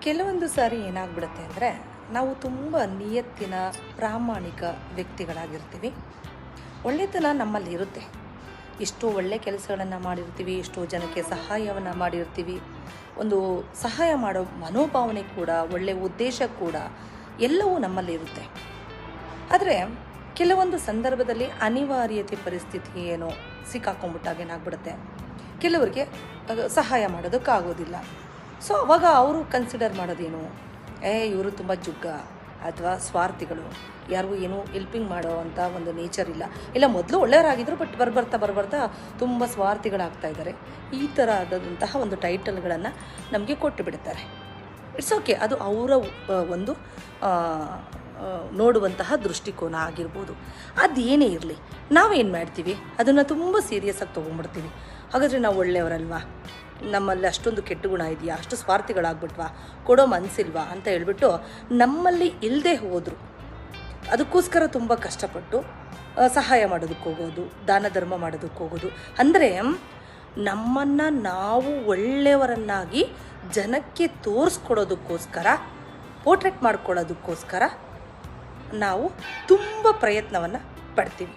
ಕೆಲವೊಂದು ಸಾರಿ ಏನಾಗ್ಬಿಡುತ್ತೆ ಅಂದರೆ ನಾವು ತುಂಬ ನಿಯತ್ತಿನ, ಪ್ರಾಮಾಣಿಕ ವ್ಯಕ್ತಿಗಳಾಗಿರ್ತೀವಿ. ಒಳ್ಳೆತನ ನಮ್ಮಲ್ಲಿ ಇರುತ್ತೆ. ಎಷ್ಟೋ ಒಳ್ಳೆ ಕೆಲಸಗಳನ್ನು ಮಾಡಿರ್ತೀವಿ, ಎಷ್ಟೋ ಜನಕ್ಕೆ ಸಹಾಯವನ್ನು ಮಾಡಿರ್ತೀವಿ. ಒಂದು ಸಹಾಯ ಮಾಡೋ ಮನೋಭಾವನೆ ಕೂಡ ಒಳ್ಳೆಯ ಉದ್ದೇಶ ಕೂಡ ಎಲ್ಲವೂ ನಮ್ಮಲ್ಲಿ ಇರುತ್ತೆ. ಆದರೆ ಕೆಲವೊಂದು ಸಂದರ್ಭದಲ್ಲಿ ಅನಿವಾರ್ಯತೆ ಪರಿಸ್ಥಿತಿ ಏನೋ ಸಿಕ್ಕಾಕೊಂಡ್ಬಿಟ್ಟಾಗ ಏನಾಗ್ಬಿಡುತ್ತೆ? ಕೆಲವರಿಗೆ ಸಹಾಯ ಮಾಡೋದಕ್ಕಾಗೋದಿಲ್ಲ. ಸೊ ಅವಾಗ ಅವರು ಕನ್ಸಿಡರ್ ಮಾಡೋದೇನು? ಏ, ಇವರು ತುಂಬ ಜುಗ್ಗ ಅಥವಾ ಸ್ವಾರ್ಥಿಗಳು. ಯಾರಿಗೂ ಏನೂ ಹೆಲ್ಪಿಂಗ್ ಮಾಡೋ ಅಂತ ಒಂದು ನೇಚರ್ ಇಲ್ಲ. ಇಲ್ಲ, ಮೊದಲು ಒಳ್ಳೆಯವರಾಗಿದ್ದರು ಬಟ್ ಬರ್ಬರ್ತಾ ಬರ್ಬರ್ತಾ ತುಂಬ ಸ್ವಾರ್ಥಿಗಳಾಗ್ತಾ ಇದ್ದಾರೆ. ಈ ಥರ ಆದಂತಹ ಒಂದು ಟೈಟಲ್ಗಳನ್ನು ನಮಗೆ ಕೊಟ್ಟು ಬಿಡ್ತಾರೆ. ಇಟ್ಸ್ ಓಕೆ ಅದು ಅವರ ಒಂದು ನೋಡುವಂತಹ ದೃಷ್ಟಿಕೋನ ಆಗಿರ್ಬೋದು. ಅದೇನೇ ಇರಲಿ, ನಾವೇನು ಮಾಡ್ತೀವಿ? ಅದನ್ನು ತುಂಬ ಸೀರಿಯಸ್ಸಾಗಿ ತೊಗೊಂಡ್ಬಿಡ್ತೀವಿ. ಹಾಗಾದರೆ ನಾವು ಒಳ್ಳೆಯವರಲ್ವಾ? ನಮ್ಮಲ್ಲಿ ಅಷ್ಟೊಂದು ಕೆಟ್ಟ ಗುಣ ಇದೆಯಾ? ಅಷ್ಟು ಸ್ವಾರ್ಥಿಗಳಾಗ್ಬಿಟ್ವಾ? ಕೊಡೋ ಮನಸ್ಸಿಲ್ವಾ ಅಂತ ಹೇಳ್ಬಿಟ್ಟು ನಮ್ಮಲ್ಲಿ ಇಲ್ಲದೆ ಹೋದರು. ಅದಕ್ಕೋಸ್ಕರ ತುಂಬ ಕಷ್ಟಪಟ್ಟು ಸಹಾಯ ಮಾಡೋದಕ್ಕೆ ಹೋಗೋದು, ದಾನ ಧರ್ಮ ಮಾಡೋದಕ್ಕೆ ಹೋಗೋದು. ಅಂದರೆ, ನಮ್ಮನ್ನು ನಾವು ಒಳ್ಳೆಯವರನ್ನಾಗಿ ಜನಕ್ಕೆ ತೋರಿಸ್ಕೊಡೋದಕ್ಕೋಸ್ಕರ ಪೋರ್ಟ್ರೇಟ್ ಮಾಡ್ಕೊಳ್ಳೋದಕ್ಕೋಸ್ಕರ ನಾವು ತುಂಬ ಪ್ರಯತ್ನವನ್ನು ಪಡ್ತೀವಿ.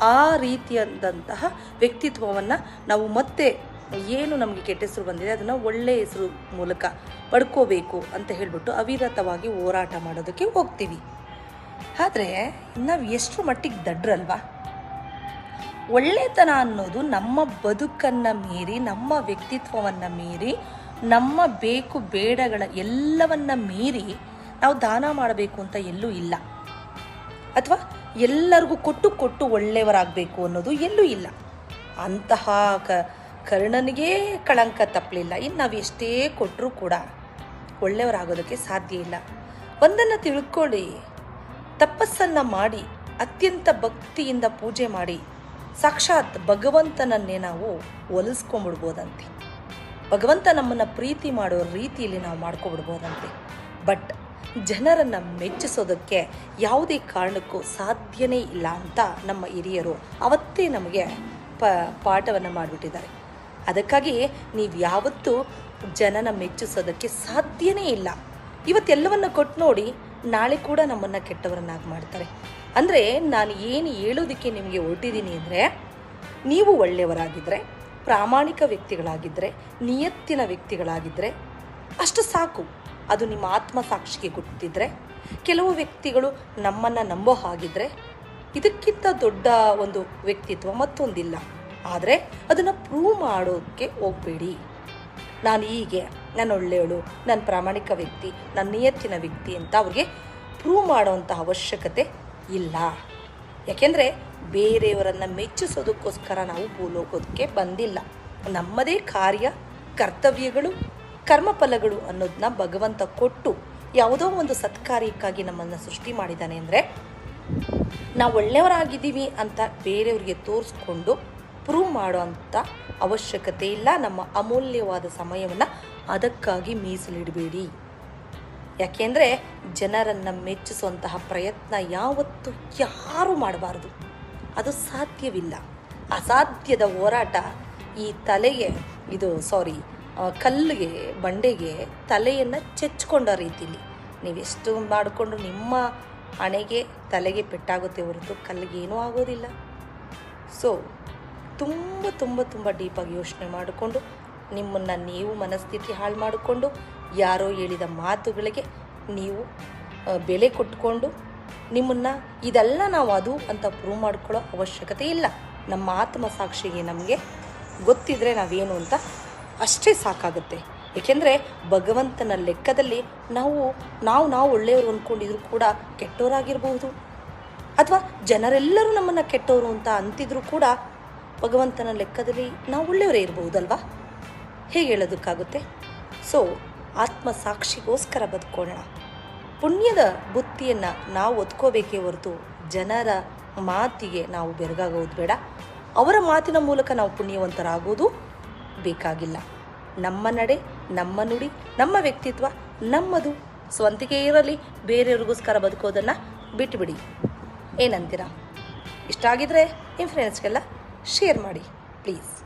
ಆ ರೀತಿಯಾದಂತಹ ವ್ಯಕ್ತಿತ್ವವನ್ನು ನಾವು ಮತ್ತೆ ಏನು ನಮಗೆ ಕೆಟ್ಟ ಹೆಸರು ಬಂದಿದೆ, ಅದನ್ನು ಒಳ್ಳೆಯ ಹೆಸರು ಮೂಲಕ ಪಡ್ಕೋಬೇಕು ಅಂತ ಹೇಳಿಬಿಟ್ಟು ಅವಿರತವಾಗಿ ಹೋರಾಟ ಮಾಡೋದಕ್ಕೆ ಹೋಗ್ತೀವಿ. ಆದರೆ, ನಾವು ಎಷ್ಟು ಮಟ್ಟಿಗೆ ದಡ್ರಲ್ವಾ? ಒಳ್ಳೆತನ ಅನ್ನೋದು ನಮ್ಮ ಬದುಕನ್ನು ಮೀರಿ, ನಮ್ಮ ವ್ಯಕ್ತಿತ್ವವನ್ನು ಮೀರಿ, ನಮ್ಮ ಬೇಕು ಬೇಡಗಳ ಎಲ್ಲವನ್ನ ಮೀರಿ ನಾವು ದಾನ ಮಾಡಬೇಕು ಅಂತ ಎಲ್ಲೂ ಇಲ್ಲ. ಅಥವಾ ಎಲ್ಲರಿಗೂ ಕೊಟ್ಟು ಕೊಟ್ಟು ಒಳ್ಳೆಯವರಾಗಬೇಕು ಅನ್ನೋದು ಎಲ್ಲೂ ಇಲ್ಲ. ಅಂತಹ ಕರ್ಣನಿಗೆ ಕಳಂಕ ತಪ್ಪಲಿಲ್ಲ. ಇನ್ನು ನಾವು ಎಷ್ಟೇ ಕೊಟ್ಟರೂ ಕೂಡ ಒಳ್ಳೆಯವರಾಗೋದಕ್ಕೆ ಸಾಧ್ಯ ಇಲ್ಲ. ಒಂದನ್ನು ತಿಳ್ಕೊಳ್ಳಿ. ತಪಸ್ಸನ್ನು ಮಾಡಿ, ಅತ್ಯಂತ ಭಕ್ತಿಯಿಂದ ಪೂಜೆ ಮಾಡಿ, ಸಾಕ್ಷಾತ್ ಭಗವಂತನನ್ನೇ ನಾವು ಒಲಿಸ್ಕೊಂಬಿಡ್ಬೋದಂತೆ ಭಗವಂತ ನಮ್ಮನ್ನು ಪ್ರೀತಿ ಮಾಡೋ ರೀತಿಯಲ್ಲಿ ನಾವು ಮಾಡ್ಕೊಬಿಡ್ಬೋದಂತೆ ಬಟ್ ಜನರನ್ನು ಮೆಚ್ಚಿಸೋದಕ್ಕೆ ಯಾವುದೇ ಕಾರಣಕ್ಕೂ ಸಾಧ್ಯನೇ ಇಲ್ಲ ಅಂತ ನಮ್ಮ ಹಿರಿಯರು ಅವತ್ತೇ ನಮಗೆ ಪ ಪಾಠವನ್ನು ಮಾಡಿಬಿಟ್ಟಿದ್ದಾರೆ. ಅದಕ್ಕಾಗಿ ನೀವು ಯಾವತ್ತೂ ಜನನ ಮೆಚ್ಚಿಸೋದಕ್ಕೆ ಸಾಧ್ಯನೇ ಇಲ್ಲ. ಇವತ್ತೆಲ್ಲವನ್ನು ಕೊಟ್ಟು ನೋಡಿ ನಾಳೆ ಕೂಡ ನಮ್ಮನ್ನು ಕೆಟ್ಟವರನ್ನಾಗಿ ಮಾಡ್ತಾರೆ. ಅಂದರೆ ನಾನು ಏನು ಹೇಳೋದಕ್ಕೆ ನಿಮಗೆ ಹೊರಟಿದ್ದೀನಿ ಅಂದರೆ, ನೀವು ಒಳ್ಳೆಯವರಾಗಿದ್ದರೆ ಪ್ರಾಮಾಣಿಕ ವ್ಯಕ್ತಿಗಳಾಗಿದ್ದರೆ ನಿಯತ್ತಿನ ವ್ಯಕ್ತಿಗಳಾಗಿದ್ದರೆ ಅಷ್ಟು ಸಾಕು. ಅದು ನಿಮ್ಮ ಆತ್ಮಸಾಕ್ಷಿಗೆ ಕೊಟ್ಟಿದ್ದರೆ ಕೆಲವು ವ್ಯಕ್ತಿಗಳು ನಮ್ಮನ್ನು ನಂಬೋ ಹಾಗಿದ್ದರೆ ಇದಕ್ಕಿಂತ ದೊಡ್ಡ ಒಂದು ವ್ಯಕ್ತಿತ್ವ ಮತ್ತೊಂದಿಲ್ಲ. ಆದರೆ ಅದನ್ನು ಪ್ರೂವ್ ಮಾಡೋಕ್ಕೆ ಹೋಗಬೇಡಿ. ನಾನು ಹೀಗೆ, ನಾನು ಒಳ್ಳೆಯವಳು, ನಾನು ಪ್ರಾಮಾಣಿಕ ವ್ಯಕ್ತಿ ನನ್ನ ನಿಯತ್ತಿನ ವ್ಯಕ್ತಿ ಅಂತ ಅವ್ರಿಗೆ ಪ್ರೂವ್ ಮಾಡೋವಂಥ ಅವಶ್ಯಕತೆ ಇಲ್ಲ. ಯಾಕೆಂದರೆ ಬೇರೆಯವರನ್ನು ಮೆಚ್ಚಿಸೋದಕ್ಕೋಸ್ಕರ ನಾವು ಭೂಲೋಕೋದಕ್ಕೆ ಬಂದಿಲ್ಲ. ನಮ್ಮದೇ ಕಾರ್ಯ, ಕರ್ತವ್ಯಗಳು, ಕರ್ಮಫಲಗಳು ಅನ್ನೋದನ್ನ ಭಗವಂತ ಕೊಟ್ಟು ಯಾವುದೋ ಒಂದು ಸತ್ಕಾರ್ಯಕ್ಕಾಗಿ ನಮ್ಮನ್ನು ಸೃಷ್ಟಿ ಮಾಡಿದ್ದಾನೆ ಅಂದರೆ ನಾವು ಒಳ್ಳೆಯವರಾಗಿದ್ದೀವಿ ಅಂತ ಬೇರೆಯವರಿಗೆ ತೋರಿಸ್ಕೊಂಡು ಪ್ರೂವ್ ಮಾಡೋವಂಥ ಅವಶ್ಯಕತೆ ಇಲ್ಲ. ನಮ್ಮ ಅಮೂಲ್ಯವಾದ ಸಮಯವನ್ನು ಅದಕ್ಕಾಗಿ ಮೀಸಲಿಡಬೇಡಿ. ಯಾಕೆಂದರೆ ಜನರನ್ನು ಮೆಚ್ಚಿಸುವಂತಹ ಪ್ರಯತ್ನ ಯಾವತ್ತೂ ಯಾರೂ ಮಾಡಬಾರ್ದು. ಅದು ಸಾಧ್ಯವಿಲ್ಲ. ಅಸಾಧ್ಯದ ಹೋರಾಟ ಈ ತಲೆಗೆ, ಇದು ಸಾರಿ ಕಲ್ಲಿಗೆ, ಬಂಡೆಗೆ ತಲೆಯನ್ನು ಚೆಚ್ಕೊಂಡ ರೀತಿಲಿ. ನೀವೆಷ್ಟು ಮಾಡಿಕೊಂಡು ನಿಮ್ಮ ಹಣೆಗೆ ತಲೆಗೆ ಪೆಟ್ಟಾಗುತ್ತೆ ಹೊರತು ಕಲ್ಲಿಗೆ ಏನೂ ಆಗೋದಿಲ್ಲ. ಸೊ ತುಂಬ ತುಂಬ ತುಂಬ ಡೀಪಾಗಿ ಯೋಚನೆ ಮಾಡಿಕೊಂಡು, ನಿಮ್ಮನ್ನು ನೀವು ಮನಸ್ಥಿತಿ ಹಾಳು ಮಾಡಿಕೊಂಡು, ಯಾರೋ ಹೇಳಿದ ಮಾತುಗಳಿಗೆ ನೀವು ಬೆಲೆ ಕೊಟ್ಕೊಂಡು, ನಿಮ್ಮನ್ನು ಇದೆಲ್ಲ ನಾವು ಅದು ಅಂತ ಪ್ರೂವ್ ಮಾಡ್ಕೊಳ್ಳೋ ಅವಶ್ಯಕತೆ ಇಲ್ಲ. ನಮ್ಮ ಆತ್ಮ ಸಾಕ್ಷಿಗೆ ನಮಗೆ ಗೊತ್ತಿದ್ರೆ ನಾವೇನು ಅಂತ ಅಷ್ಟೇ ಸಾಕಾಗುತ್ತೆ. ಏಕೆಂದರೆ ಭಗವಂತನ ಲೆಕ್ಕದಲ್ಲಿ ನಾವು ನಾವು ನಾವು ಒಳ್ಳೆಯವರು ಅಂದ್ಕೊಂಡಿದ್ರು ಕೂಡ ಕೆಟ್ಟವರಾಗಿರ್ಬೋದು ಅಥವಾ ಜನರೆಲ್ಲರೂ ನಮ್ಮನ್ನು ಕೆಟ್ಟವರು ಅಂತ ಅಂತಿದ್ರು ಕೂಡ ಭಗವಂತನ ಲೆಕ್ಕದಲ್ಲಿ ನಾವು ಒಳ್ಳೆಯವರೇ ಇರಬಹುದಲ್ವಾ? ಹೇಗೆ ಹೇಳೋದಕ್ಕಾಗುತ್ತೆ? ಸೊ ಆತ್ಮ ಸಾಕ್ಷಿಗೋಸ್ಕರ ಬದುಕೋಣ ಪುಣ್ಯದ ಬುತ್ತಿಯನ್ನು ನಾವು ಒದ್ಕೋಬೇಕೇ ಹೊರತು ಜನರ ಮಾತಿಗೆ ನಾವು ಬೆರಗಾಗೋದು ಬೇಡ. ಅವರ ಮಾತಿನ ಮೂಲಕ ನಾವು ಪುಣ್ಯವಂತರಾಗೋದು ಬೇಕಾಗಿಲ್ಲ. ನಮ್ಮ ನಡೆ, ನಮ್ಮ ನುಡಿ, ನಮ್ಮ ವ್ಯಕ್ತಿತ್ವ, ನಮ್ಮದು. ಸ್ವಂತಿಕೆ ಇರಲಿ, ಬೇರೆಯವ್ರಿಗೋಸ್ಕರ ಬದುಕೋದನ್ನು ಬಿಟ್ಟುಬಿಡಿ ಏನಂತೀರಾ? ಇಷ್ಟ ಆಗಿದ್ರೆ ನಿಮ್ಮ ಫ್ರೆಂಡ್ಸ್ಗೆಲ್ಲ ಶೇರ್ ಮಾಡಿ ಪ್ಲೀಸ್.